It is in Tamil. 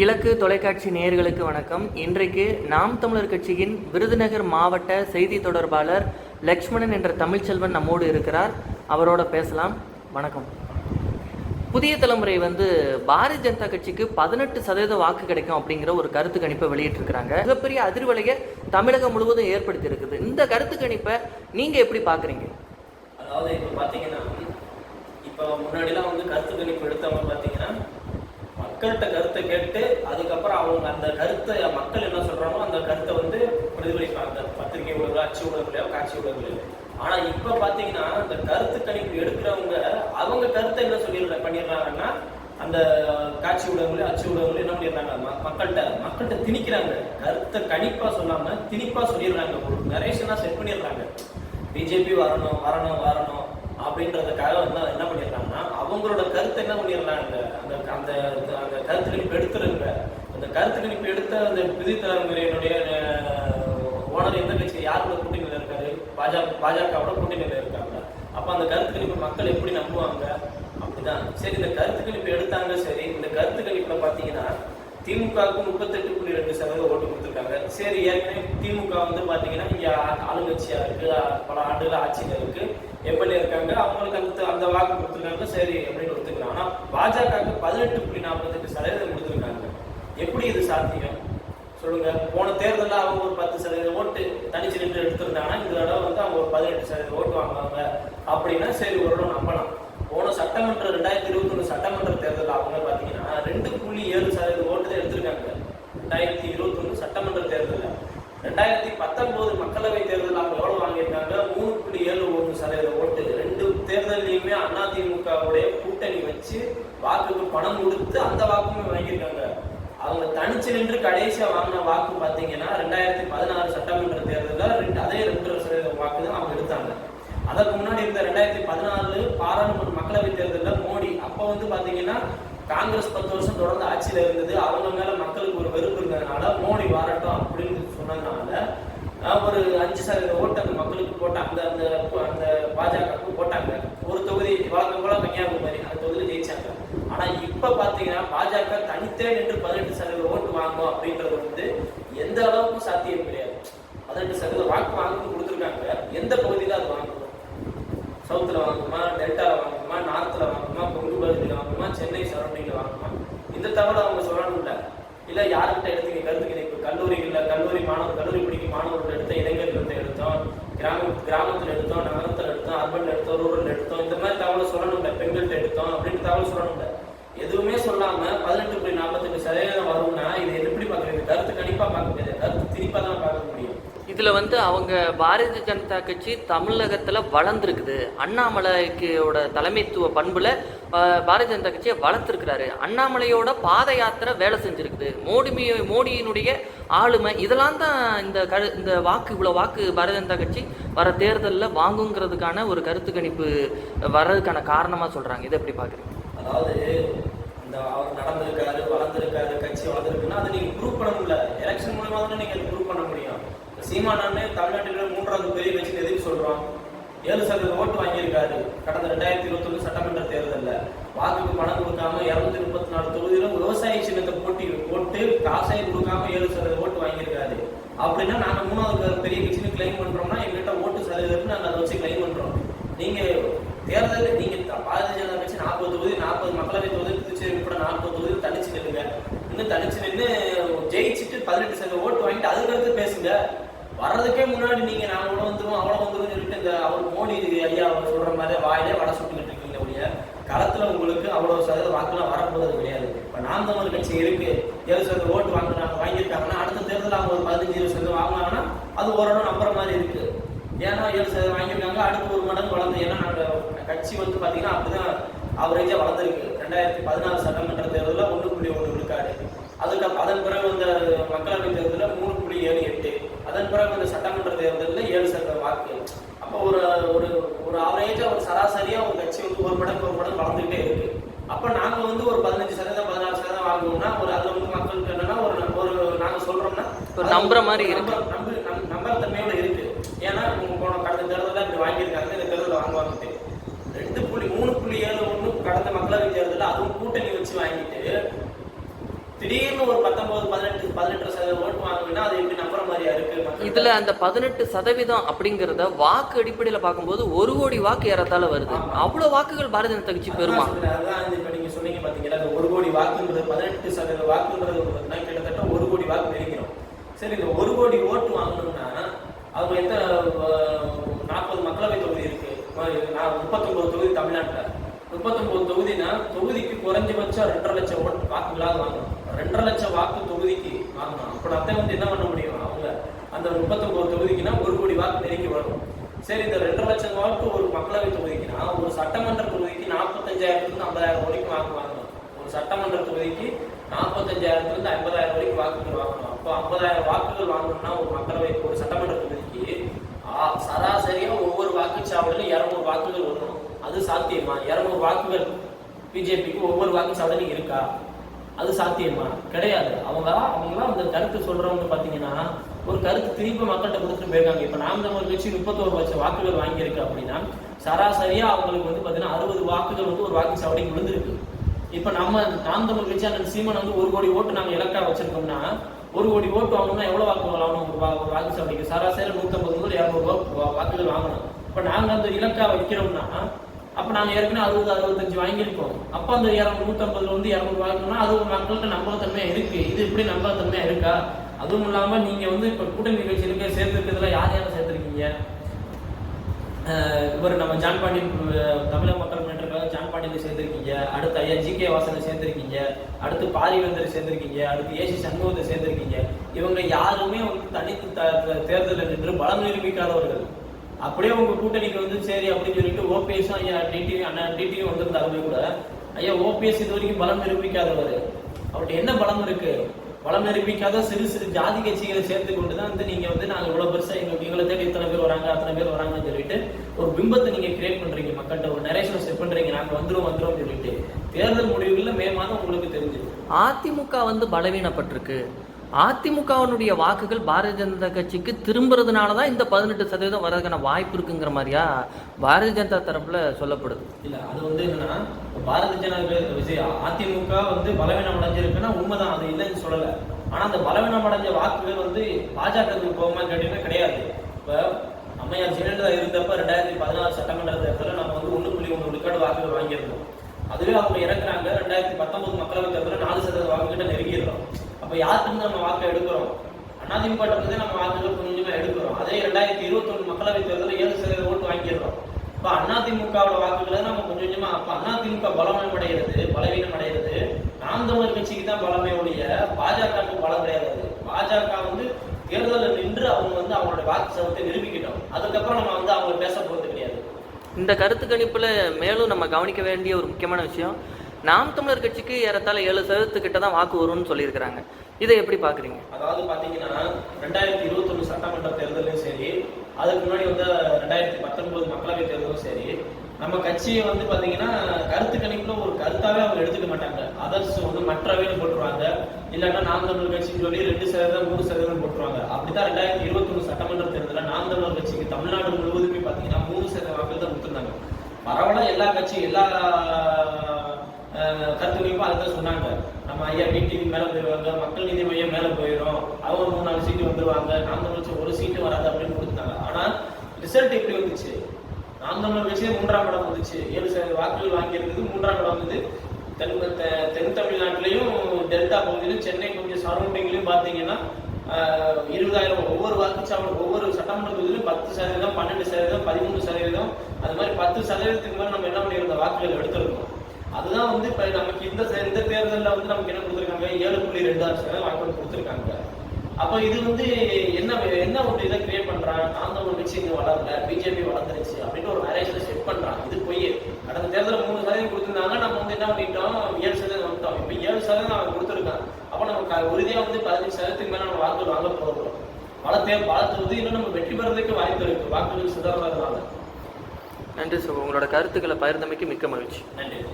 இலக்கு தொலைக்காட்சி நேயர்களுக்கு வணக்கம். இன்றைக்கு நாம் தமிழர் கட்சியின் விருதுநகர் மாவட்ட செய்தி தொடர்பாளர் லக்ஷ்மணன் என்ற தமிழ்ச்செல்வன் நம்மோடு இருக்கிறார். அவரோட பேசலாம். வணக்கம். புதிய தலைமுறை வந்து பாரதிய ஜனதா கட்சிக்கு பதினெட்டு சதவீத வாக்கு கிடைக்கும் அப்படிங்கிற ஒரு கருத்து கணிப்பை வெளியிட்டிருக்கிறாங்க. மிகப்பெரிய அதிர்வலையை தமிழகம் முழுவதும் ஏற்படுத்தி இருக்குது. இந்த கருத்து கணிப்பை நீங்க எப்படி பாக்குறீங்க? அதாவது இப்போ பார்த்தீங்கன்னா இப்போ முன்னாடிலாம் வந்து கருத்து கணிப்பு எடுத்தவங்க பார்த்தீங்கன்னா மக்கள்கிட்ட கருத்தை கேட்டு அதுக்கப்புறம் அவங்க அந்த கருத்தை மக்கள் என்ன சொல்றாங்களோ அந்த கருத்தை வந்து பிரதிபலிப்பாங்க. பத்திரிகை ஊடகம் அச்சு ஊடகங்களையோ காட்சி ஊடகங்களையோ ஆனா இப்ப பாத்தீங்கன்னா அந்த கருத்து கணிப்பு எடுக்கிறவங்க அவங்க கருத்தை என்ன சொல்லிடுற பண்ணிடுறாங்கன்னா அந்த காட்சி ஊடகங்களையும் அச்சு ஊடகங்களையும் என்ன பண்ணிடுறாங்க? மக்கள்கிட்ட மக்கள்கிட்ட திணிக்கிறாங்க. கருத்தை கணிப்பா சொல்லாம திணிப்பா சொல்லிடுறாங்க. ஒரு நரேஷனா செட் பண்ணிடுறாங்க. பிஜேபி வரணும் வரணும் வரணும் அப்படின்றதுக்காக வந்து என்ன பண்ணிடுறாங்கன்னா அவங்களோட கருத்தை என்ன பண்ணிடுறாங்க அந்த அந்த அந்த கருத்து கணிப்பு எடுத்துருங்க அந்த கருத்து கணிப்பு எடுத்த அந்த தலைமுறையினுடைய ஓனர் எந்த கட்சி யாரோட கூட்டணியில் இருக்காரு? பாஜக பாஜகவோட கூட்டணியில் இருக்காங்க. அப்போ அந்த கருத்து கணிப்பு மக்கள் எப்படி நம்புவாங்க? அப்படிதான். சரி இந்த கருத்து கணிப்பு எடுத்தாங்க சரி. இந்த கருத்து கணிப்புல பார்த்தீங்கன்னா திமுகவுக்கு முப்பத்தெட்டு புள்ளி ரெண்டு சதவீதம் ஓட்டு கொடுத்துருக்காங்க. சரி ஏற்கனவே திமுக வந்து பார்த்தீங்கன்னா இங்கே ஆளுங்கட்சியாக இருக்கு. பல ஆண்டுகள் ஆட்சியில் இருக்கு. எம்எல்ஏ இருக்காங்க. அவங்களுக்கு அந்த அந்த வாக்கு கொடுத்துருக்காங்க. சரி அப்படின்னு கொடுத்துருக்காங்க. ஆனால் பாஜகவுக்கு பதினெட்டு புள்ளி நாற்பத்தெட்டு சதவீதம் கொடுத்துருக்காங்க. எப்படி இது சாத்தியம்? சொல்லுங்க. போன தேர்தலில் அவங்க ஒரு பத்து சதவீதம் ஓட்டு தனிச்சு நின்று எடுத்திருந்தாங்கன்னா இந்த தடவை வந்து அவங்க ஒரு பதினெட்டு சதவீதம் ஓட்டு வாங்குவாங்க. அப்படின்னா சரி ஓரளவு நம்பலாம். போன சட்டமன்ற ரெண்டாயிரத்தி இருபத்தி ஒன்று சட்டமன்ற தேர்தலில் அவங்க பார்த்தீங்கன்னா ரெண்டு புள்ளி ஏழு சதவீதம் ஓட்டு தான் எடுத்திருக்காங்க. ரெண்டாயிரத்தி இருபத்தி ஒன்று சட்டமன்ற தேர்தலில். ரெண்டாயிரத்தி பத்தொன்பது மக்களவை தேர்தலில் அவங்க எவ்வளவு வாங்கியிருக்காங்க? மூணு புள்ளி ஏழு ஒன்று சதவீத ஓட்டு. ரெண்டு தேர்தலையுமே அதிமுகவுடைய கூட்டணி வச்சு வாக்குக்கு பணம் கொடுத்து அந்த வாக்குமே வாங்கியிருக்காங்க. அவங்க தனிச்சு நின்று கடைசியா வாங்கின வாக்கு பாத்தீங்கன்னா ரெண்டாயிரத்தி பதினாறு சட்டமன்ற தேர்தலில் ரெண்டு அதே ரெண்டு சதவீதம் வாக்கு தான் அவங்க எடுத்தாங்க. அதற்கு முன்னாடி இருந்த ரெண்டாயிரத்தி பதினாலு பாராளுமன்ற மக்களவை தேர்தலில் மோடி அப்போ வந்து பாத்தீங்கன்னா காங்கிரஸ் பத்து வருஷம் தொடர்ந்து ஆட்சியில இருந்தது. அவங்க மேல மக்களுக்கு ஒரு வெறுப்பு இருந்ததுனால மோடி வரட்டும் அப்படின்னு சொன்னதுனால ஒரு அஞ்சு சதவீத ஓட்டு அந்த மக்களுக்கு போட்டாங்க அந்த அந்த அந்த பாஜகவுக்கு போட்டாங்க. ஒரு தொகுதி வழக்கம் போல கன்னியாகுமரி அந்த தொகுதியில் ஜெயிச்சாங்க. ஆனா இப்ப பாத்தீங்கன்னா பாஜக தனித்தே நின்று பதினெட்டு சதவீத ஓட்டு வாங்கும் அப்படின்றது வந்து எந்த அளவுக்கும் சாத்தியம் கிடையாது. பதினெட்டு சதவீத வாக்கு வாங்கி கொடுத்துருக்காங்க. எந்த பகுதியில அது வாங்கணும் சவுத்தில் வாங்குமா டெல்டாவில் வாங்குமா நார்த்தில் வாங்குமா கொங்கு பகுதியில் வாங்குமா சென்னை சரௌண்டிங்கில் வாங்குமா இந்த தகவலை அவங்க சொல்லணும்ல. இல்லை யார்கிட்ட எடுத்துக்க கருத்துக்கிறீங்க கல்லூரிகளில் கல்லூரி மாணவர் கல்லூரி படிக்கும் மாணவர்கள் எடுத்த இளைஞர்கள் எடுத்தோம். கிராம கிராமத்தில் எடுத்தோம் நகரத்தில் எடுத்தோம் அர்பன் எடுத்தோம் ரூரல் எடுத்தோம். இந்த மாதிரி தகவல் சொல்லணும்ல பெண்கள்கிட்ட எடுத்தோம் அப்படின்னு தகவல் சொல்லணும்ல. எதுவுமே சொல்லாம பதினெட்டு புள்ளி நாற்பத்தெட்டு சதவீதம் வரும்னா இது எப்படி பார்க்குறது கருத்து கணிப்பா பார்க்க முடியாது. கருத்து திணிப்பா தான் பார்க்க முடியும். இதில் வந்து அவங்க பாரதிய ஜனதா கட்சி தமிழகத்தில் வளர்ந்துருக்குது. அண்ணாமலைக்கோட தலைமைத்துவ பண்புல பாரதிய ஜனதா கட்சியை வளர்த்துருக்கிறாரு. அண்ணாமலையோட பாத யாத்திரை வேலை செஞ்சிருக்குது. மோடி மோடியினுடைய ஆளுமை இதெல்லாம் தான் இந்த கரு இந்த வாக்கு இவ்வளோ வாக்கு பாரதிய ஜனதா கட்சி வர தேர்தலில் வாங்குங்கிறதுக்கான ஒரு கருத்து கணிப்பு வர்றதுக்கான காரணமாக சொல்கிறாங்க இதை எப்படி பார்க்குறீங்க அதாவது இந்த அவர் நடந்திருக்காரு வளர்ந்துருக்காரு கட்சி வளர்ந்துருக்குன்னா அதை நீங்கள் ப்ரூவ் பண்ண முடியல. எலெக்ஷன் மூலமாக தானே நீங்கள் சீமானான்னு சீமானே தமிழ்நாட்டில் மூன்றாவது பெரிய கட்சி எதுக்கு சொல்றோம். ஏழு சதவீத ஓட்டு வாங்கியிருக்காரு. கடந்த ரெண்டாயிரத்தி இருபத்தொன்னு சட்டமன்ற தேர்தலில். வாக்குக்கு பணம் கொடுக்காம இருநூத்தி முப்பத்தி நாலு தொகுதியிலும் விவசாய சின்னத்தை போட்டி போட்டு காசை கொடுக்காம ஏழு சதவீத ஓட்டு வாங்கியிருக்காரு. அப்படின்னா நாங்கள் மூணாவது பெரிய கட்சின்னு கிளைம் பண்றோம்னா எங்ககிட்ட ஓட்டு சதவீதத்துக்கு நாங்கள் அதை வச்சு கிளைம் பண்றோம். நீங்க தேர்தல் நீங்க த- பாரதிய ஜனதா கட்சி நாற்பது தொகுதி நாற்பது மக்களவை தொகுதி புதுச்சேரி உட்பட நாற்பது தொகுதி தனிச்சு நில்லுங்க இன்னும் தனிச்சு நின்று ஜெயிச்சுட்டு பதினெட்டு சதவீத ஓட்டு வாங்கிட்டு அதுக்கடுத்து பேசுங்க வர்றதுக்கே முன்னாடி நீங்க நான் அவ்வளோ வந்துருவோம் அவ்வளோ வந்துரும் சொல்லிட்டு இந்த அவர் மோடி ஐயா அவர் சொல்ற மாதிரி வாயிலே வடை சுட்டுக்கிட்டு இருக்கீங்க ஒழிய களத்துல உங்களுக்கு அவ்வளவு சதவீத வாக்குலாம் வரப்போறது கிடையாது. இப்ப நாம் தமிழ் கட்சி இருக்கு ஏழு சதவீத ஓட்டு வாங்குறாங்க வாங்கியிருக்காங்கன்னா அடுத்த தேர்தல் அவங்க ஒரு பதினஞ்சு இருபது சதவீதம் வாங்கினாங்கன்னா அது ஓரளவு நம்புற மாதிரி இருக்கு. ஏன்னா ஏழு சதவீதம் வாங்கியிருக்காங்க அடுத்து ஒரு மடங்கு வளர்ந்து ஏன்னா நாங்க கட்சி வந்து பாத்தீங்கன்னா அப்படிதான் அவரேஜா வளர்ந்துருக்கு. ரெண்டாயிரத்தி பதினாறு சட்டமன்ற தேர்தலில் ஒன்று புள்ளி ஒன்று விழுக்காடு. அதுக்கு அதன் பிறகு இந்த மக்களவை தேர்தலில் மூணு புள்ளி ஏழு எட்டு அதன் பிறகு வந்த சட்டமன்ற தேர்தலில் ஏழு சதவீத வாக்கு அப்போ ஒரு ஒரு ஒரு ஆவரேஜா ஒரு சராசரியா ஒரு கட்சி வந்து ஒரு மடங்கு ஒரு மடங்கு வளர்ந்துகிட்டே இருக்கு அப்ப நாங்க வந்து ஒரு பதினஞ்சு சதவீதம் பதினாறு சதவீதம் வாங்குவோம்னா ஒரு அதுல வந்து மக்களுக்கு என்னன்னா ஒரு ஒரு நாங்க சொல்றோம்னா ஒரு நம்புற மாதிரி இருக்கு. நம்ப- நம்பு நம்- நம்பகத்தன்மையோட இருக்கு ஏன்னா இவங்க போன கடந்த தேர்தலில் இப்படி வாங்கியிருக்காங்க இந்த தேர்தலில் வாங்குவாங்க ரெண்டு புள்ளி மூணு புள்ளி ஏழு ஒன்று கடந்த மக்களவை தேர்தலில் அதுவும் கூட்டணி வச்சு வாங்கிட்டு திடீர்னு ஒரு பத்தொன்பது பதினெட்டு பதினெட்டு சதவீதம் ஓட்டு வாங்கினா அது எப்படி நம்புற மாதிரியா அந்த பதினெட்டு சதவீதம் அப்படிங்கிறத வாக்கு அடிப்படையில் பார்க்கும்போது ஒரு கோடி வாக்கு ஏறத்தால வருது. அவ்வளோ வாக்குகள் பாரதிய ஜனதா கட்சி பெறுமா சொல்றேன். அதான் இந்த சொன்னீங்க பார்த்தீங்கன்னா அந்த ஒரு கோடி வாக்குன்றது பதினெட்டு சதவீத வாக்குன்றது கிட்டத்தட்ட ஒரு கோடி வாக்கு நெருங்கிறோம் சரி இந்த ஒரு கோடி ஓட்டு வாங்கணும்னா அவங்க எந்த நாற்பது மக்களவை தொகுதி இருக்கு? நான் முப்பத்தொன்பது தொகுதி தமிழ்நாட்டில். முப்பத்தொன்பது தொகுதினா தொகுதிக்கு குறைஞ்சபட்சம் ரெண்டரை லட்சம் ஓட்டு வாக்குகளாக வாங்கணும். ரெண்டரை லட்சம் வாக்கு தொகுதிக்கு வாங்கணும். அப்ப அத்தை வந்து என்ன பண்ண முடியும்? அவங்க அந்த முப்பத்தொன்பது தொகுதிக்குன்னா ஒரு கோடி வாக்கு நெருங்கி வரும். சரி இந்த ரெண்டு லட்சம் வாக்கு ஒரு மக்களவை தொகுதிக்குன்னா ஒரு சட்டமன்ற தொகுதிக்கு நாற்பத்தஞ்சாயிரத்துலேருந்து ஐம்பதாயிரம் வரைக்கும் வாக்கு வாங்கணும். ஒரு சட்டமன்ற தொகுதிக்கு நாற்பத்தஞ்சாயிரத்துலேருந்து ஐம்பதாயிரம் வரைக்கும் வாக்குகள் வாங்கணும். அப்போ ஐம்பதாயிரம் வாக்குகள் வாங்கணும்னா ஒரு மக்களவை ஒரு சட்டமன்ற தொகுதிக்கு சராசரியாக ஒவ்வொரு வாக்குச்சாவடியிலும் இரநூறு வாக்குகள் வரணும். அது சாத்தியமா? இரநூறு வாக்குகள் பிஜேபிக்கு ஒவ்வொரு வாக்குச்சாவடியிலும் இருக்கா? அது சாத்தியமா? கிடையாது. அவங்க அவங்களாம் அந்த கருத்து சொல்றவங்க பாத்தீங்கன்னா ஒரு கருத்து திருப்பி மக்கள்கிட்ட கொடுத்துட்டு போயிருக்காங்க. இப்ப நாம் தமிழ் கட்சி முப்பத்தோரு லட்சம் வாக்குகள் வாங்கியிருக்கு அப்படின்னா சராசரியா அவங்களுக்கு வந்து பாத்தீங்கன்னா அறுபது வாக்குகள் வந்து ஒரு வாக்கு சாவடி விழுந்திருக்கு. இப்ப நம்ம நாம் தமிழ் கட்சி அந்த சீமன் வந்து ஒரு கோடி ஓட்டு நாங்க இலக்கா வச்சிருக்கோம்னா ஒரு கோடி ஓட்டு வாங்கணும்னா எவ்வளவு வாக்குகள் வாங்கணும் ஒரு வா- வாக்கு வாக்குச்சாவடிக்கு சராசரி நூத்தம்பது முதல் இரநூறு வாக்குகள் வாங்கணும். இப்ப நாங்க அந்த இலக்கா வைக்கிறோம்னா அப்ப நாங்க ஏற்கனவே அறுபது அறுபத்தஞ்சு வாங்கியிருக்கோம். அப்ப அந்த இரநூறு நூத்தம்பதுல வந்து இரநூறு வாங்கணும்னா அது ஒரு மக்கள்கிட்ட நம்பகத்தன்மையா இருக்கு. இது இப்படி நம்பகத்தன்மையா இருக்கா? அதுவும் இல்லாம நீங்க வந்து இப்ப கூட்டணி நிகழ்ச்சியிலுக்கு சேர்த்துருக்கிறதுல யார் யாரை சேர்த்திருக்கீங்க? அஹ் இவர் நம்ம ஜான் பாண்டியன் தமிழக மக்கள் முன்னேற்றக்காக ஜான் பாண்டியனை சேர்த்திருக்கீங்க. அடுத்து ஐயா ஜி கே வாசனை சேர்த்திருக்கீங்க. அடுத்து பாரிவேந்தரை சேர்த்திருக்கீங்க. அடுத்து ஏசி சண்முகத்தை சேர்த்திருக்கீங்க. இவங்க யாருமே வந்து தனித்து தேர்தலில் நின்று பலம் நிரூபிக்காதவர்கள். அப்படியே உங்க கூட்டணிக்கு வந்து சரி அப்படின்னு சொல்லிட்டு ஓபிஎஸ் ஐயா டிடிவி அண்ணா டிடிவி வந்திருந்தாலுமே கூட. ஐயா ஓபிஎஸ் இது வரைக்கும் பலம் நிரூபிக்காதவர். அவர்கிட்ட என்ன பலம் இருக்கு? பலம் நிரூபிக்காத சிறு சிறு ஜாதி கட்சிகளை சேர்த்து கொண்டு தான் வந்து நீங்க வந்து நாங்க இவ்வளவு பெருசா எங்க எங்களை தேடி இத்தனை பேர் வராங்க அத்தனை பேர் வராங்கன்னு சொல்லிட்டு ஒரு பிம்பத்தை நீங்க கிரியேட் பண்றீங்க. மக்கள்கிட்ட ஒரு நரேஷனை செட் பண்றீங்க. நாங்க வந்துரும் வந்துரும் சொல்லிட்டு. தேர்தல் முடிவுகள்ல மே மாதம் உங்களுக்கு தெரிஞ்சு. அதிமுக வந்து பலவீனப்பட்டிருக்கு. அதிமுகவினுடைய வாக்குகள் பாரதிய ஜனதா கட்சிக்கு திரும்புறதுனால தான் இந்த பதினெட்டு சதவீதம் வர்றதுக்கான வாய்ப்பு இருக்குங்கிற மாதிரியா பாரதிய ஜனதா தரப்புல சொல்லப்படுது. இல்லை அது வந்து என்னன்னா பாரதிய ஜனதா விஜய் அதிமுக வந்து பலவீனம் அடைஞ்சிருக்குன்னா உண்மைதான் அது இல்லைன்னு சொல்லலை. ஆனால் அந்த பலவீனம் அடைஞ்ச வாக்குகள் வந்து பாஜகவுக்கு போகுமா கேட்டீங்கன்னா கிடையாது. இப்போ அம்மையார் ஜெயலலிதா இருந்தப்ப ரெண்டாயிரத்தி பதினாறு சட்டமன்ற தேர்தலில் நம்ம வந்து ஒன்று புள்ளி ஒன்று விழுக்காடு வாக்குகள் வாங்கியிருந்தோம். அதுவே அவங்க இறக்குறாங்க ரெண்டாயிரத்தி பத்தொன்பது மக்களவை தேர்தலில் நாலு சதவீத வாக்குகிட்ட நெருங்கிடுறோம் அப்ப யாருக்கு நம்ம வாக்கு எடுக்கிறோம்? அதிமுக நம்ம வாக்குகள் கொஞ்சமா எடுக்கிறோம். அதே ரெண்டாயிரத்தி இருபத்தொன்னு மக்களவை தேர்தலில் ஏழு சதவீத ஓட்டு வாங்கிடுறோம் இப்ப அதிமுகவோட வாக்குகளை நம்ம கொஞ்சம் கொஞ்சமா அப்ப அதிமுக பலவீனம் அடைகிறது பலவீனம் அடைகிறது. நாம் தமிழர் கட்சிக்கு தான் பலமே ஒழிய பாஜகவுக்கு பலம் கிடையாது. பாஜக வந்து தேர்தலில் நின்று அவங்க வந்து அவங்களோட வாக்கு சதவீதத்தை நிரூபிக்கிட்டோம். அதுக்கப்புறம் நம்ம வந்து அவங்க பேச போறது கிடையாது. இந்த கருத்து கணிப்புல மேலும் நம்ம கவனிக்க வேண்டிய ஒரு முக்கியமான விஷயம் நாம் தமிழர் கட்சிக்கு ஏறத்தாழ ஏழு சதவீதத்துக்கிட்ட தான் வாக்கு வரும்னு சொல்லியிருக்கிறாங்க. இதை எப்படி பாக்குறீங்க அதாவது பாத்தீங்கன்னா ரெண்டாயிரத்தி இருபத்தொன்னு சட்டமன்ற தேர்தலும் சரி அதுக்கு முன்னாடி வந்து ரெண்டாயிரத்தி பத்தொன்பது மக்களவை தேர்தலும் சரி நம்ம கட்சியை வந்து பாத்தீங்கன்னா கருத்து கணிப்புல ஒரு கருத்தாவே அவங்க எடுத்துக்க மாட்டாங்க. அதர்ஸ் வந்து மற்றவைன்னு போட்டுருவாங்க. இல்லைன்னா நாம் தமிழர் கட்சின்னு சொல்லி ரெண்டு சதவீதம் மூணு சதவீதம் போட்டுருவாங்க. அப்படிதான் ரெண்டாயிரத்தி இருபத்தொன்னு சட்டமன்ற தேர்தலில் நாம் தமிழர் கட்சிக்கு தமிழ்நாடு முழுவதுமே பாத்தீங்கன்னா மூணு சதவீத வாக்குகள் தான் கொடுத்துருந்தாங்க. பரவாயில்ல எல்லா கட்சி எல்லா அஹ், கருத்து அதுதான் சொன்னாங்க. நம்ம ஐயா டிடிவி மேலே போயிடுவாங்க மக்கள் நீதி மையம் மேலே போயிடும். அவங்க மூணு நாலு சீட்டு வந்துருவாங்க. நாம் தமிழ் ஒரு சீட்டு வராது அப்படின்னு கொடுத்தாங்க. ஆனால் ரிசல்ட் எப்படி வந்துச்சு? நாம் தமிழர் கட்சியே மூன்றாம் இடம் வந்துச்சு. ஏழு சதவீத வாக்குகள் வாங்கியிருந்தது மூன்றாம் இடம் வந்து தென் தென் தமிழ்நாட்டிலையும் டெல்டா பகுதியிலும் சென்னை கொஞ்சம் சரௌண்டிங்லையும் பார்த்தீங்கன்னா இருபதாயிரம் ஒவ்வொரு வாக்குச்சாவடி ஒவ்வொரு சட்டமன்ற தொகுதியிலும் பத்து சதவீதம் பன்னெண்டு சதவீதம் பதிமூணு சதவீதம். அது மாதிரி பத்து சதவீதத்துக்கு மேலே நம்ம என்ன பண்ணியிருந்த வாக்குகள் எடுத்திருக்கோம் அதுதான் வந்து இப்ப நமக்கு இந்த இந்த தேர்தலில் வந்து நமக்கு என்ன கொடுத்துருக்காங்க? ஏழு புள்ளி ரெண்டு ஆறு சதவீதம் வாக்குகள் கொடுத்துருக்காங்க. அப்ப இது வந்து என்ன என்ன ஒரு இதை கிரியேட் பண்றான் நான் ஒரு கட்சி இங்க வளரல பிஜேபி வளர்ந்துருச்சு அப்படின்னு ஒரு நரேஷனை செட் பண்றான் இது பொய். கடந்த தேர்தலில் மூணு சதவீதம் கொடுத்திருந்தாங்க நம்ம வந்து என்ன பண்ணிட்டோம்? ஏழு சதவீதம் வந்துட்டோம். இப்ப ஏழு சதவீதம் அவன் கொடுத்துருக்கான் அப்ப நம்ம க- உறுதியா வந்து பதினஞ்சு சதவீதத்துக்கு மேல நம்ம வாக்குகள் வாங்க போகிறோம் பல தே பல தொகுதி இன்னும் நம்ம வெற்றி பெறதுக்கு வாய்ப்பு இருக்கு. வாக்குகள் சிதறதுனால நன்றி சார் உங்களோட கருத்துக்களை பகிர்ந்தமைக்கு மிக்க மகிழ்ச்சி. நன்றி.